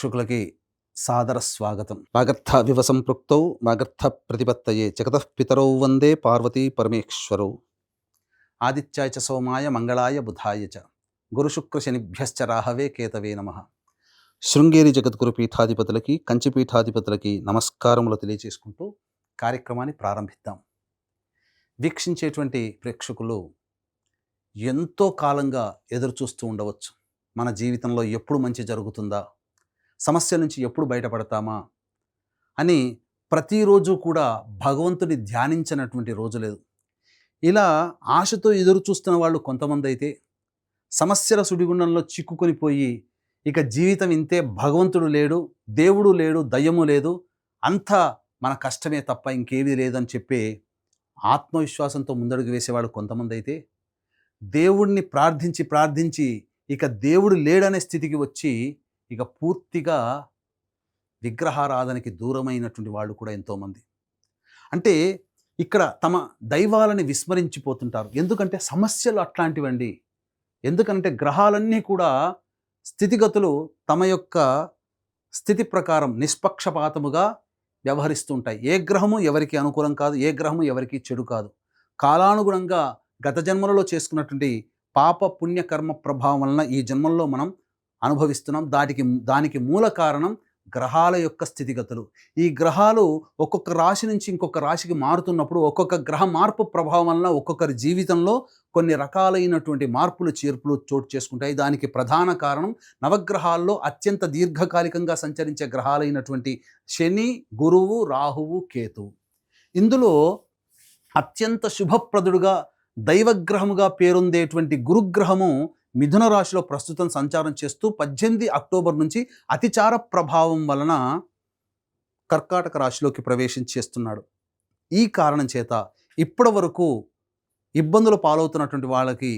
ప్రేక్షకులకి సాదర స్వాగతం. వాగర్థ వివ సంపృక్తౌ మాగర్థ ప్రతిపత్తయే జగతః పితరౌ వందే పార్వతీ పరమేశ్వరౌ. ఆదిత్యాయ చ సోమాయ మంగళాయ బుధాయ చ. గురుశుక్రశనిభ్యశ్చ రాహవే కేతవే నమ. శృంగేరి జగద్గురు పీఠాధిపతులకి కంచి పీఠాధిపతులకి నమస్కారములు తెలియజేసుకుంటూ కార్యక్రమాన్ని ప్రారంభిద్దాం. వీక్షించేటువంటి ప్రేక్షకులు ఎంతో కాలంగా ఎదురు చూస్తూ ఉండవచ్చు. మన జీవితంలో ఎప్పుడు మంచి జరుగుతుందా? సమస్య నుంచి ఎప్పుడు బయటపడతామా? అని ప్రతిరోజు కూడా భగవంతుని ధ్యానించినటువంటి రోజు లేదు. ఇలా ఆశతో ఎదురు చూస్తున్న వాళ్ళు కొంతమంది అయితే సమస్యల సుడిగుండంలో చిక్కుకొని పోయి ఇక జీవితం ఇంతే భగవంతుడు లేడు దేవుడు లేడు దయ్యము లేదు అంతా మన కష్టమే తప్ప ఇంకేమీ లేదని చెప్పే ఆత్మవిశ్వాసంతో ముందడుగు వేసేవాళ్ళు కొంతమంది అయితే దేవుణ్ణి ప్రార్థించి ప్రార్థించి ఇక దేవుడు లేడనే స్థితికి వచ్చి ఇక పూర్తిగా విగ్రహారాధనకి దూరమైనటువంటి వాళ్ళు కూడా ఎంతోమంది. అంటే ఇక్కడ తమ దైవాలని విస్మరించిపోతుంటారు. ఎందుకంటే సమస్యలు అట్లాంటివండి. ఎందుకంటే గ్రహాలన్నీ కూడా స్థితిగతులు తమ యొక్క స్థితి ప్రకారం నిష్పక్షపాతముగా వ్యవహరిస్తుంటాయి. ఏ గ్రహము ఎవరికి అనుకూలం కాదు ఏ గ్రహము ఎవరికి చెడు కాదు. కాలానుగుణంగా గత జన్మలలో చేసుకున్నటువంటి పాప పుణ్యకర్మ ప్రభావం వలన ఈ జన్మల్లో మనం అనుభవిస్తున్నాం. దాటికి దానికి మూల కారణం గ్రహాల యొక్క స్థితిగతులు. ఈ గ్రహాలు ఒక్కొక్క రాశి నుంచి ఇంకొక రాశికి మారుతున్నప్పుడు ఒక్కొక్క గ్రహ మార్పు ప్రభావం వలన ఒక్కొక్కరి జీవితంలో కొన్ని రకాలైనటువంటి మార్పులు చేర్పులు చోటు చేసుకుంటాయి. దానికి ప్రధాన కారణం నవగ్రహాల్లో అత్యంత దీర్ఘకాలికంగా సంచరించే గ్రహాలైనటువంటి శని గురువు రాహువు కేతువు. ఇందులో అత్యంత శుభప్రదుడుగా దైవగ్రహముగా పేరొందేటువంటి గురుగ్రహము మిథున రాశిలో ప్రస్తుతం సంచారం చేస్తూ పద్దెనిమిది అక్టోబర్ నుంచి అతిచార ప్రభావం వలన కర్కాటక రాశిలోకి ప్రవేశించేస్తున్నాడు ఈ కారణం చేత ఇప్పటి వరకు ఇబ్బందులు పాలవుతున్నటువంటి వాళ్ళకి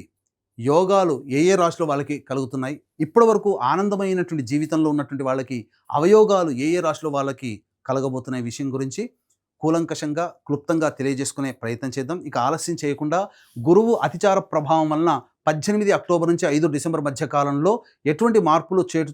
యోగాలు ఏ ఏ రాశిలో వాళ్ళకి కలుగుతున్నాయి ఇప్పటి వరకు ఆనందమైనటువంటి జీవితంలో ఉన్నటువంటి వాళ్ళకి అవయోగాలు ఏ ఏ రాశిలో వాళ్ళకి కలగబోతున్నాయి విషయం గురించి కూలంకషంగా క్లుప్తంగా తెలియజేసుకునే ప్రయత్నం చేద్దాం. ఇక ఆలస్యం చేయకుండా గురువు అతిచార ప్రభావం వలన పద్దెనిమిది అక్టోబర్ నుంచి ఐదు డిసెంబర్ మధ్య కాలంలో ఎటువంటి మార్పులు చేటు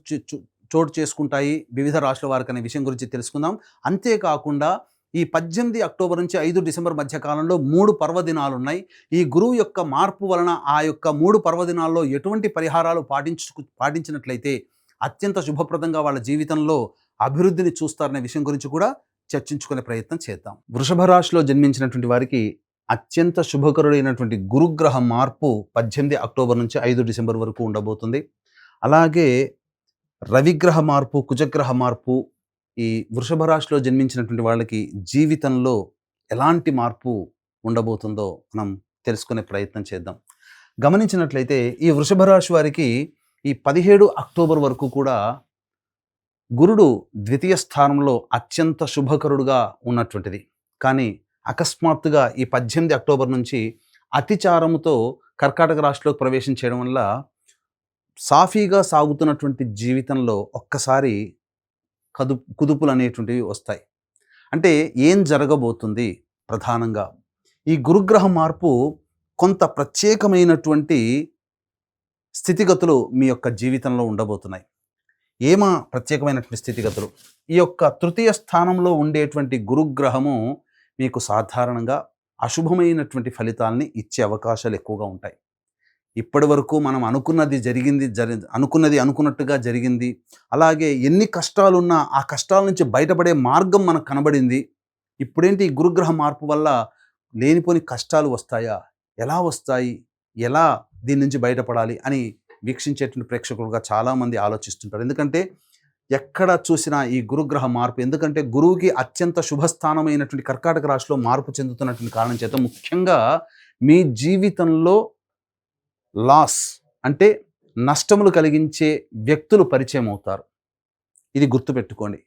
చోటు చేసుకుంటాయి? వివిధ రాష్ట్రాల వారికి అనే విషయం గురించి తెలుసుకుందాం. అంతేకాకుండా ఈ పద్దెనిమిది అక్టోబర్ నుంచి ఐదు డిసెంబర్ మధ్య కాలంలో మూడు పర్వదినాలు ఉన్నాయి. ఈ గురువు యొక్క మార్పు వలన ఆ యొక్క మూడు పర్వదినాల్లో ఎటువంటి పరిహారాలు పాటించు పాటించినట్లయితే అత్యంత శుభప్రదంగా వాళ్ళ జీవితంలో అభివృద్ధిని చూస్తారనే విషయం గురించి కూడా చర్చించుకునే ప్రయత్నం చేద్దాం. వృషభ రాశిలో జన్మించినటువంటి వారికి అత్యంత శుభకరుడైనటువంటి గురుగ్రహ మార్పు పద్దెనిమిది అక్టోబర్ నుంచి ఐదు డిసెంబర్ వరకు ఉండబోతుంది. అలాగే రవిగ్రహ మార్పు కుజగ్రహ మార్పు ఈ వృషభ రాశిలో జన్మించినటువంటి వాళ్ళకి జీవితంలో ఎలాంటి మార్పు ఉండబోతుందో మనం తెలుసుకునే ప్రయత్నం చేద్దాం. గమనించినట్లయితే ఈ వృషభ రాశి వారికి ఈ పదిహేడు అక్టోబర్ వరకు కూడా గురుడు ద్వితీయ స్థానంలో అత్యంత శుభకరుడుగా ఉన్నటువంటిది. కానీ అకస్మాత్తుగా ఈ పద్దెనిమిది అక్టోబర్ నుంచి అతిచారముతో కర్కాటక రాష్ట్రంలోకి ప్రవేశం చేయడం వల్ల సాఫీగా సాగుతున్నటువంటి జీవితంలో ఒక్కసారి కదు కుదుపులు అనేటువంటివి వస్తాయి. అంటే ఏం జరగబోతుంది ప్రధానంగా? ఈ గురుగ్రహ మార్పు కొంత ప్రత్యేకమైనటువంటి స్థితిగతులు మీ యొక్క జీవితంలో ఉండబోతున్నాయి. ఏమా ప్రత్యేకమైనటువంటి స్థితిగతులు? ఈ యొక్క తృతీయ స్థానంలో ఉండేటువంటి గురుగ్రహము మీకు సాధారణంగా అశుభమైనటువంటి ఫలితాలని ఇచ్చే అవకాశాలు ఎక్కువగా ఉంటాయి. ఇప్పటి వరకు మనం అనుకున్నది జరిగింది జరి అనుకున్నది అనుకున్నట్టుగా జరిగింది. అలాగే ఎన్ని కష్టాలున్నా ఆ కష్టాల నుంచి బయటపడే మార్గం మనకు కనబడింది. ఇప్పుడేంటి ఈ గురుగ్రహ మార్పు వల్ల లేనిపోని కష్టాలు వస్తాయా? ఎలా వస్తాయి? ఎలా దీని నుంచి బయటపడాలి అని వీక్షించేటువంటి ప్రేక్షకులుగా చాలామంది ఆలోచిస్తుంటారు. ఎందుకంటే ఎక్కడ చూసినా ఈ గురుగ్రహ మార్పు ఎందుకంటే గురువుకి అత్యంత శుభస్థానమైనటువంటి కర్కాటక రాశిలో మార్పు చెందుతున్నటువంటి కారణం చేత ముఖ్యంగా మీ జీవితంలో లాస్ అంటే నష్టములు కలిగించే వ్యక్తులు పరిచయం అవుతారు. ఇది గుర్తుపెట్టుకోండి.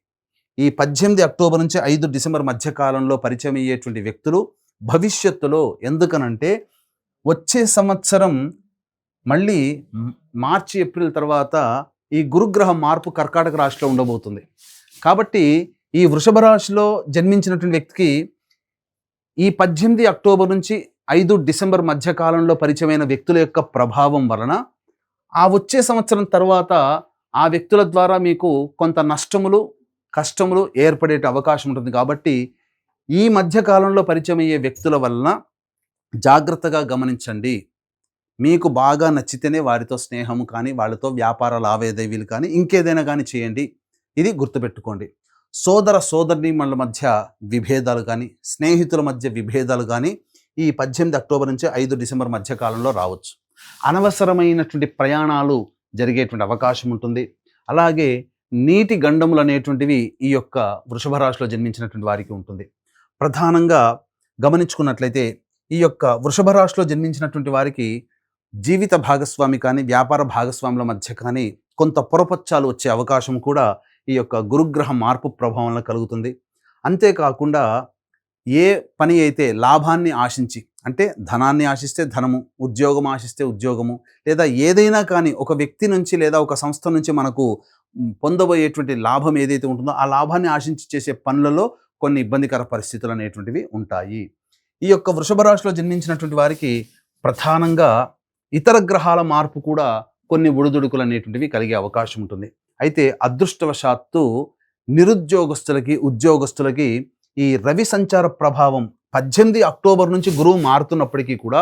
ఈ పద్దెనిమిది అక్టోబర్ నుంచి ఐదు డిసెంబర్ మధ్య కాలంలో పరిచయం అయ్యేటువంటి వ్యక్తులు భవిష్యత్తులో ఎందుకనంటే వచ్చే సంవత్సరం మళ్ళీ మార్చి ఏప్రిల్ తర్వాత ఈ గురుగ్రహ మార్పు కర్కాటక రాశిలో ఉండబోతుంది. కాబట్టి ఈ వృషభ రాశిలో జన్మించినటువంటి వ్యక్తికి ఈ పద్దెనిమిది అక్టోబర్ నుంచి ఐదు డిసెంబర్ మధ్య కాలంలో పరిచయమైన వ్యక్తుల యొక్క ప్రభావం వలన ఆ వచ్చే సంవత్సరం తర్వాత ఆ వ్యక్తుల ద్వారా మీకు కొంత నష్టములు కష్టములు ఏర్పడే అవకాశం ఉంటుంది. కాబట్టి ఈ మధ్య కాలంలో పరిచయం అయ్యే వ్యక్తుల వలన జాగ్రత్తగా గమనించండి. మీకు బాగా నచ్చితేనే వారితో స్నేహము కానీ వాళ్ళతో వ్యాపార లావాదేవీలు కానీ ఇంకేదైనా కానీ చేయండి. ఇది గుర్తుపెట్టుకోండి. సోదర సోదరిమణుల మధ్య విభేదాలు కానీ స్నేహితుల మధ్య విభేదాలు కానీ ఈ పద్దెనిమిది అక్టోబర్ నుంచి ఐదు డిసెంబర్ మధ్య కాలంలో రావచ్చు. అనవసరమైనటువంటి ప్రయాణాలు జరిగేటువంటి అవకాశం ఉంటుంది. అలాగే నీటి గండములు అనేటువంటివి ఈ యొక్క వృషభ రాశిలో జన్మించినటువంటి వారికి ఉంటుంది. ప్రధానంగా గమనించుకున్నట్లయితే ఈ యొక్క వృషభ రాశిలో జన్మించినటువంటి వారికి జీవిత భాగస్వామి కానీ వ్యాపార భాగస్వాముల మధ్య కానీ కొంత పొరపచ్చాలు వచ్చే అవకాశం కూడా ఈ యొక్క గురుగ్రహ మార్పు ప్రభావంలో కలుగుతుంది. అంతేకాకుండా ఏ పని అయితే లాభాన్ని ఆశించి అంటే ధనాన్ని ఆశిస్తే ధనము ఉద్యోగం ఆశిస్తే ఉద్యోగము లేదా ఏదైనా కానీ ఒక వ్యక్తి నుంచి లేదా ఒక సంస్థ నుంచి మనకు పొందబోయేటువంటి లాభం ఏదైతే ఉంటుందో ఆ లాభాన్ని ఆశించి చేసే పనులలో కొన్ని ఇబ్బందికర పరిస్థితులు అనేటువంటివి ఉంటాయి. ఈ యొక్క వృషభ రాశిలో జన్మించినటువంటి వారికి ప్రధానంగా ఇతర గ్రహాల మార్పు కూడా కొన్ని ఒడిదుడుకులు అనేటువంటివి కలిగే అవకాశం ఉంటుంది. అయితే అదృష్టవశాత్తు నిరుద్యోగస్తులకి ఉద్యోగస్తులకి ఈ రవి సంచార ప్రభావం పద్దెనిమిది అక్టోబర్ నుంచి గురువు మారుతున్నప్పటికీ కూడా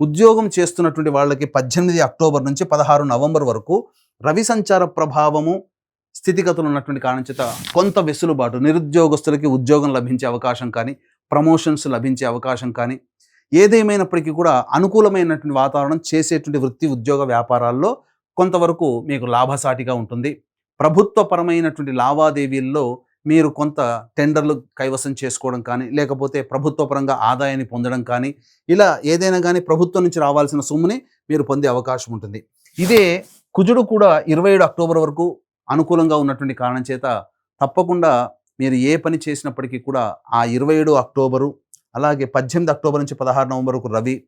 ఉద్యోగం చేస్తున్నటువంటి వాళ్ళకి పద్దెనిమిది అక్టోబర్ నుంచి పదహారు నవంబర్ వరకు రవి సంచార ప్రభావము స్థితిగతులు ఉన్నటువంటి కారణం చేత కొంత వెసులుబాటు నిరుద్యోగస్తులకి ఉద్యోగం లభించే అవకాశం కానీ ప్రమోషన్స్ లభించే అవకాశం కానీ ఏదేమైనప్పటికీ కూడా అనుకూలమైనటువంటి వాతావరణం చేసేటువంటి వృత్తి ఉద్యోగ వ్యాపారాల్లో కొంతవరకు మీకు లాభసాటిగా ఉంటుంది. ప్రభుత్వపరమైనటువంటి లావాదేవీల్లో మీరు కొంత టెండర్లు కైవసం చేసుకోవడం కానీ లేకపోతే ప్రభుత్వపరంగా ఆదాయాన్ని పొందడం కానీ ఇలా ఏదైనా కానీ ప్రభుత్వం నుంచి రావాల్సిన సొమ్ముని మీరు పొందే అవకాశం ఉంటుంది. ఇదే కుజుడు కూడా ఇరవై ఏడు అక్టోబర్ వరకు అనుకూలంగా ఉన్నటువంటి కారణం చేత తప్పకుండా మీరు ఏ పని చేసినప్పటికీ కూడా ఆ ఇరవై ఏడు అక్టోబరు అలాగే పద్దెనిమిది అక్టోబర్ నుంచి పదహారు నవంబర్ వరకు రవి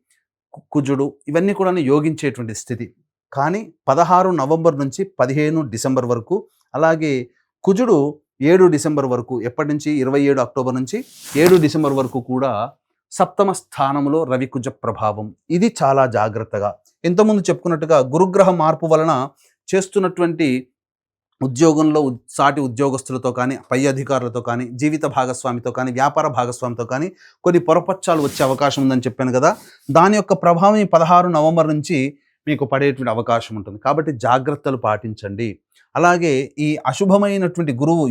కుజుడు ఇవన్నీ కూడా యోగించేటువంటి స్థితి. కానీ పదహారు నవంబర్ నుంచి పదిహేను డిసెంబర్ వరకు అలాగే కుజుడు ఏడు డిసెంబర్ వరకు ఎప్పటి నుంచి? ఇరవై ఏడు అక్టోబర్ నుంచి ఏడు డిసెంబర్ వరకు కూడా సప్తమ స్థానంలో రవి కుజ ప్రభావం. ఇది చాలా జాగ్రత్తగా. ఇంతకుముందు చెప్పుకున్నట్టుగా గురుగ్రహ మార్పు వలన చేస్తున్నటువంటి ఉద్యోగంలో సాటి ఉద్యోగస్తులతో కానీ పై అధికారులతో కానీ జీవిత భాగస్వామితో కానీ వ్యాపార భాగస్వామితో కానీ కొన్ని పొరపక్షాలు వచ్చే అవకాశం ఉందని చెప్పాను కదా. దాని యొక్క ప్రభావం ఈ పదహారు నవంబర్ నుంచి మీకు పడేటువంటి అవకాశం ఉంటుంది. కాబట్టి జాగ్రత్తలు పాటించండి. అలాగే ఈ అశుభమైనటువంటి గురువు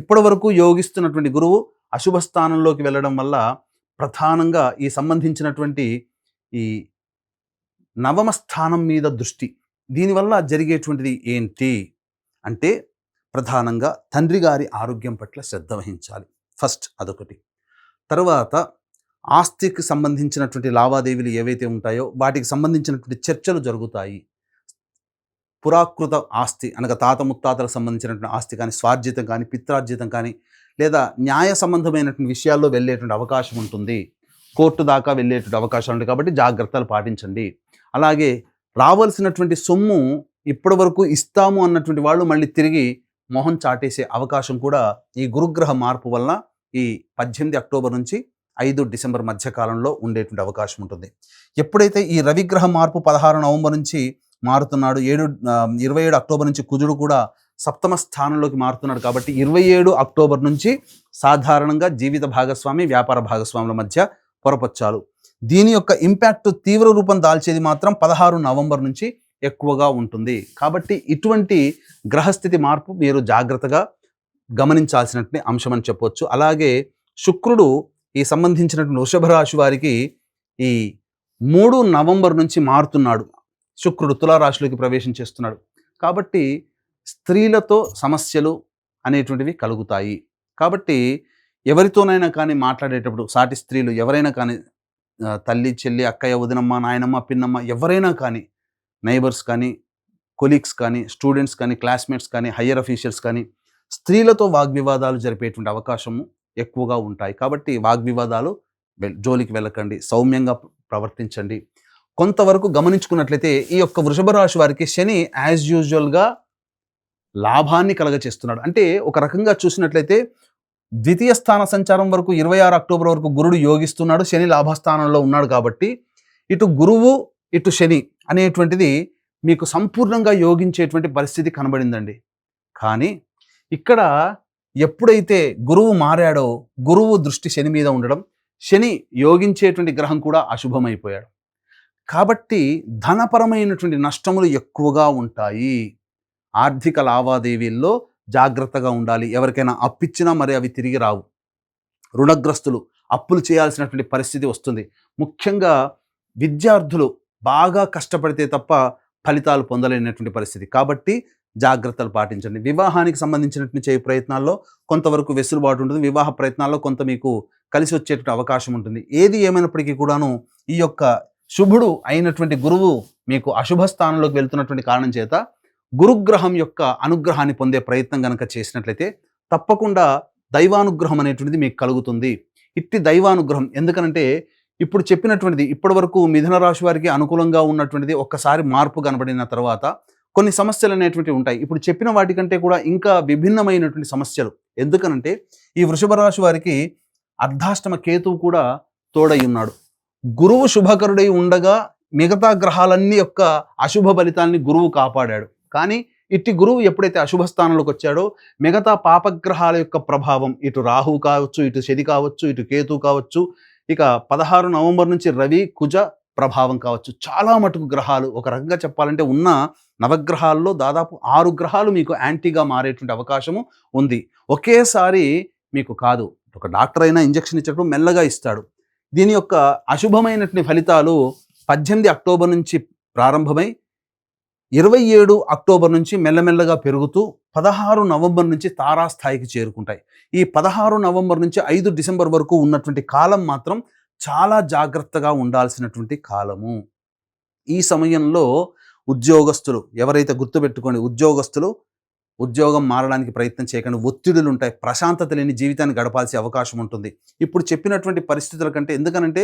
ఇప్పటి వరకు యోగిస్తున్నటువంటి గురువు అశుభ స్థానంలోకి వెళ్ళడం వల్ల ప్రధానంగా ఈ సంబంధించినటువంటి ఈ నవమ స్థానం మీద దృష్టి. దీనివల్ల జరిగేటువంటిది ఏంటి? అంటే ప్రధానంగా తండ్రి గారి ఆరోగ్యం పట్ల శ్రద్ధ వహించాలి. ఫస్ట్ అదొకటి. తర్వాత ఆస్తికి సంబంధించినటువంటి లావాదేవీలు ఏవైతే ఉంటాయో వాటికి సంబంధించినటువంటి చర్చలు జరుగుతాయి. పురాకృత ఆస్తి అనగా తాత ముత్తాతలకు సంబంధించినటువంటి ఆస్తి కానీ స్వార్జితం కానీ పిత్రార్జితం కానీ లేదా న్యాయ సంబంధమైనటువంటి విషయాల్లో వెళ్ళేటువంటి అవకాశం ఉంటుంది. కోర్టు దాకా వెళ్ళేటువంటి అవకాశం ఉంటుంది కాబట్టి జాగ్రత్తలు పాటించండి. అలాగే రావాల్సినటువంటి సొమ్ము ఇప్పటి వరకు ఇస్తాము అన్నటువంటి వాళ్ళు మళ్ళీ తిరిగి మొహం చాటేసే అవకాశం కూడా ఈ గురుగ్రహ మార్పు వలన ఈ పద్దెనిమిది అక్టోబర్ నుంచి ఐదు డిసెంబర్ మధ్యకాలంలో ఉండేటువంటి అవకాశం ఉంటుంది. ఎప్పుడైతే ఈ రవిగ్రహ మార్పు పదహారు నవంబర్ నుంచి మారుతున్నాడు ఏడు ఇరవై ఏడు అక్టోబర్ నుంచి కుజుడు కూడా సప్తమ స్థానంలోకి మారుతున్నాడు కాబట్టి ఇరవై ఏడు అక్టోబర్ నుంచి సాధారణంగా జీవిత భాగస్వామి వ్యాపార భాగస్వాముల మధ్య పొరపచ్చాలు దీని యొక్క ఇంపాక్ట్ తీవ్ర రూపం దాల్చేది మాత్రం పదహారు నవంబర్ నుంచి ఎక్కువగా ఉంటుంది. కాబట్టి ఇటువంటి గ్రహస్థితి మార్పు మీరు జాగ్రత్తగా గమనించాల్సినటువంటి అంశం అని అలాగే శుక్రుడు ఈ సంబంధించినటువంటి వృషభ రాశి వారికి ఈ మూడు నవంబర్ నుంచి మారుతున్నాడు. శుక్రుడు తులారాశిలోకి ప్రవేశం చేస్తున్నాడు. కాబట్టి స్త్రీలతో సమస్యలు అనేటువంటివి కలుగుతాయి. కాబట్టి ఎవరితోనైనా కానీ మాట్లాడేటప్పుడు సాటి స్త్రీలు ఎవరైనా కానీ తల్లి చెల్లి అక్కయ్య వదినమ్మ నాయనమ్మ పిన్నమ్మ ఎవరైనా కానీ నైబర్స్ కానీ కొలీగ్స్ కానీ స్టూడెంట్స్ కానీ క్లాస్మేట్స్ కానీ హయ్యర్ అఫీషియల్స్ కానీ స్త్రీలతో వాగ్వివాదాలు జరిపేటువంటి అవకాశము ఎక్కువగా ఉంటాయి. కాబట్టి వాగ్వివాదాలు జోలికి వెళ్ళకండి సౌమ్యంగా ప్రవర్తించండి. కొంతవరకు గమనించుకున్నట్లయితే ఈ యొక్క వృషభ రాశి వారికి శని యాజ్ యూజువల్గా లాభాన్ని కలగచేస్తున్నాడు. అంటే ఒక రకంగా చూసినట్లయితే ద్వితీయ స్థాన సంచారం వరకు ఇరవై ఆరు అక్టోబర్ వరకు గురుడు యోగిస్తున్నాడు శని లాభస్థానంలో ఉన్నాడు కాబట్టి ఇటు గురువు ఇటు శని అనేటువంటిది మీకు సంపూర్ణంగా యోగించేటువంటి పరిస్థితి కనబడిందండి. కానీ ఇక్కడ ఎప్పుడైతే గురువు మారాడో గురువు దృష్టి శని మీద ఉండడం శని యోగించేటువంటి గ్రహం కూడా అశుభమైపోయాడు. కాబట్టి ధనపరమైనటువంటి నష్టములు ఎక్కువగా ఉంటాయి. ఆర్థిక లావాదేవీల్లో జాగ్రత్తగా ఉండాలి. ఎవరికైనా అప్పిచ్చినా మరి అవి తిరిగి రావు. రుణగ్రస్తులు అప్పులు చేయాల్సినటువంటి పరిస్థితి వస్తుంది. ముఖ్యంగా విద్యార్థులు బాగా కష్టపడితే తప్ప ఫలితాలు పొందలేనటువంటి పరిస్థితి. కాబట్టి జాగ్రత్తలు పాటించండి. వివాహానికి సంబంధించినటువంటి చేయ ప్రయత్నాల్లో కొంతవరకు వెసులుబాటు ఉంటుంది. వివాహ ప్రయత్నాల్లో కొంత మీకు కలిసి వచ్చేటువంటి అవకాశం ఉంటుంది. ఏది ఏమైనప్పటికీ కూడాను ఈ యొక్క శుభుడు అయినటువంటి గురువు మీకు అశుభ స్థానంలోకి వెళ్తున్నటువంటి కారణం చేత గురుగ్రహం యొక్క అనుగ్రహాన్ని పొందే ప్రయత్నం కనుక చేసినట్లయితే తప్పకుండా దైవానుగ్రహం అనేటువంటిది మీకు కలుగుతుంది. ఇట్టి దైవానుగ్రహం ఎందుకనంటే ఇప్పుడు చెప్పినటువంటిది ఇప్పటి వరకు మిథున రాశి వారికి అనుకూలంగా ఉన్నటువంటిది ఒక్కసారి మార్పు కనబడిన తర్వాత కొన్ని సమస్యలు అనేటువంటివి ఉంటాయి. ఇప్పుడు చెప్పిన వాటికంటే కూడా ఇంకా విభిన్నమైనటువంటి సమస్యలు. ఎందుకనంటే ఈ వృషభ రాశి వారికి అర్ధాష్టమ కేతువు కూడా తోడై ఉన్నాడు. గురువు శుభకరుడై ఉండగా మిగతా గ్రహాలన్నీ యొక్క అశుభ ఫలితాన్ని గురువు కాపాడాడు. కానీ ఇట్టి గురువు ఎప్పుడైతే అశుభ స్థానంలోకి వచ్చాడో మిగతా పాపగ్రహాల యొక్క ప్రభావం ఇటు రాహు కావచ్చు ఇటు శని కావచ్చు ఇటు కేతు కావచ్చు ఇక పదహారు నవంబర్ నుంచి రవి కుజ ప్రభావం కావచ్చు. చాలా మటుకు గ్రహాలు ఒక రకంగా చెప్పాలంటే ఉన్న నవగ్రహాల్లో దాదాపు ఆరు గ్రహాలు మీకు యాంటీగా మారేటువంటి అవకాశము ఉంది. ఒకేసారి మీకు కాదు. ఒక డాక్టర్ అయినా ఇంజక్షన్ ఇచ్చేటప్పుడు మెల్లగా ఇస్తాడు. దీని యొక్క అశుభమైనటువంటి ఫలితాలు పద్దెనిమిది అక్టోబర్ నుంచి ప్రారంభమై ఇరవై ఏడు అక్టోబర్ నుంచి మెల్లమెల్లగా పెరుగుతూ పదహారు నవంబర్ నుంచి తారాస్థాయికి చేరుకుంటాయి. ఈ పదహారు నవంబర్ నుంచి ఐదు డిసెంబర్ వరకు ఉన్నటువంటి కాలం మాత్రం చాలా జాగ్రత్తగా ఉండాల్సినటువంటి కాలము. ఈ సమయంలో ఉద్యోగస్తులు ఎవరైతే గుర్తుపెట్టుకోండి ఉద్యోగస్తులు ఉద్యోగం మారడానికి ప్రయత్నం చేయకండి. ఒత్తిడులు ఉంటాయి ప్రశాంతత లేని జీవితాన్ని గడపాల్సిన అవకాశం ఉంటుంది. ఇప్పుడు చెప్పినటువంటి పరిస్థితుల కంటే ఎందుకనంటే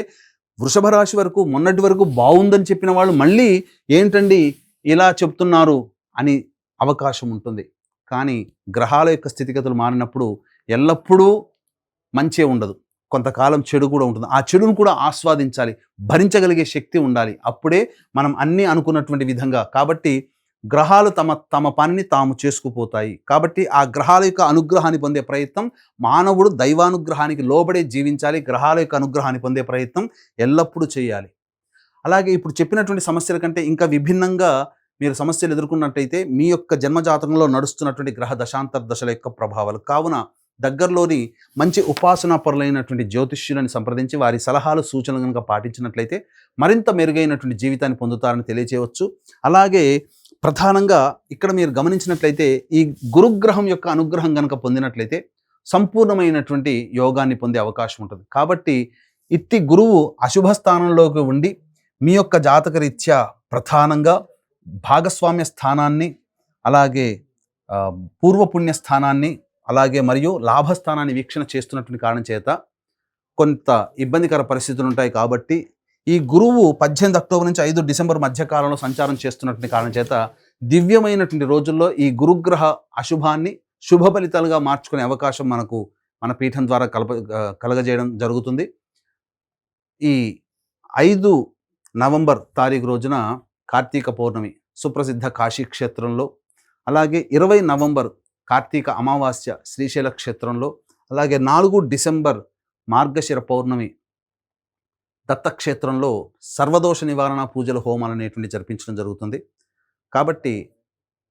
వృషభ రాశి వరకు మొన్నటి వరకు బాగుందని చెప్పిన వాళ్ళు మళ్ళీ ఏంటండి ఇలా చెప్తున్నారు అని అవకాశం ఉంటుంది. కానీ గ్రహాల యొక్క స్థితిగతులు మారినప్పుడు ఎల్లప్పుడూ మంచే ఉండదు. కొంతకాలం చెడు కూడా ఉంటుంది. ఆ చెడును కూడా ఆస్వాదించాలి. భరించగలిగే శక్తి ఉండాలి. అప్పుడే మనం అన్నీ అనుకున్నటువంటి విధంగా కాబట్టి గ్రహాలు తమ తమ పనిని తాము చేసుకుపోతాయి. కాబట్టి ఆ గ్రహాల యొక్క అనుగ్రహాన్ని పొందే ప్రయత్నం మానవుడు దైవానుగ్రహానికి లోబడే జీవించాలి. గ్రహాల యొక్క అనుగ్రహాన్ని పొందే ప్రయత్నం ఎల్లప్పుడూ చేయాలి. అలాగే ఇప్పుడు చెప్పినటువంటి సమస్యల కంటే ఇంకా విభిన్నంగా మీరు సమస్యలు ఎదుర్కొన్నట్టయితే మీ యొక్క జన్మజాతకంలో నడుస్తున్నటువంటి గ్రహ దశాంతర దశల యొక్క ప్రభావాలు. కావున దగ్గరలోని మంచి ఉపాసనా పరులైనటువంటి జ్యోతిష్యులను సంప్రదించి వారి సలహాలు సూచనలు కనుక పాటించినట్లయితే మరింత మెరుగైనటువంటి జీవితాన్ని పొందుతారని తెలియచేయవచ్చు. అలాగే ప్రధానంగా ఇక్కడ మీరు గమనించినట్లయితే ఈ గురుగ్రహం యొక్క అనుగ్రహం కనుక పొందినట్లయితే సంపూర్ణమైనటువంటి యోగాన్ని పొందే అవకాశం ఉంటుంది. కాబట్టి ఇట్టి గురువు అశుభ స్థానంలోకి ఉండి మీ యొక్క జాతకరీత్యా ప్రధానంగా భాగస్వామ్య స్థానాన్ని అలాగే పూర్వపుణ్య స్థానాన్ని అలాగే మరియు లాభస్థానాన్ని వీక్షణ చేస్తున్నటువంటి కారణం చేత కొంత ఇబ్బందికర పరిస్థితులు ఉంటాయి కాబట్టి ఈ గురువు పద్దెనిమిది అక్టోబర్ నుంచి ఐదు డిసెంబర్ మధ్యకాలంలో సంచారం చేస్తున్నటువంటి కారణం చేత దివ్యమైనటువంటి రోజుల్లో ఈ గురుగ్రహ అశుభాన్ని శుభ ఫలితాలుగా మార్చుకునే అవకాశం మనకు మన పీఠం ద్వారా కలప కలగజేయడం జరుగుతుంది. ఈ ఐదు నవంబర్ తారీఖు రోజున కార్తీక పౌర్ణమి సుప్రసిద్ధ కాశీ క్షేత్రంలో అలాగే ఇరవై నవంబర్ కార్తీక అమావాస్య శ్రీశైల క్షేత్రంలో అలాగే నాలుగు డిసెంబర్ మార్గశిర పౌర్ణమి దత్తక్షేత్రంలో సర్వదోష నివారణ పూజల హోమాలు అనేటువంటి జరిపించడం జరుగుతుంది. కాబట్టి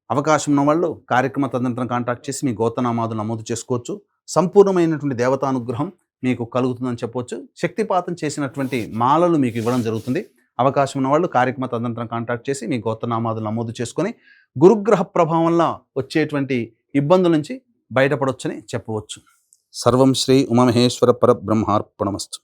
అవకాశం ఉన్న వాళ్ళు కార్యక్రమ తదనంతరం కాంటాక్ట్ చేసి మీ గోతనామాదు నమోదు చేసుకోవచ్చు. సంపూర్ణమైనటువంటి దేవతానుగ్రహం మీకు కలుగుతుందని చెప్పవచ్చు శక్తిపాతం చేసినటువంటి మాలలు మీకు ఇవ్వడం జరుగుతుంది. అవకాశం ఉన్న వాళ్ళు కార్యక్రమ తదనంతరం కాంటాక్ట్ చేసి మీ గోత్రనామాదులు నమోదు చేసుకొని గురుగ్రహ ప్రభావం వల్ల వచ్చేటువంటి ఇబ్బందుల నుంచి బయటపడవచ్చని చెప్పవచ్చు. సర్వం శ్రీ ఉమమహేశ్వర పరబ్రహ్మార్పణమస్తు.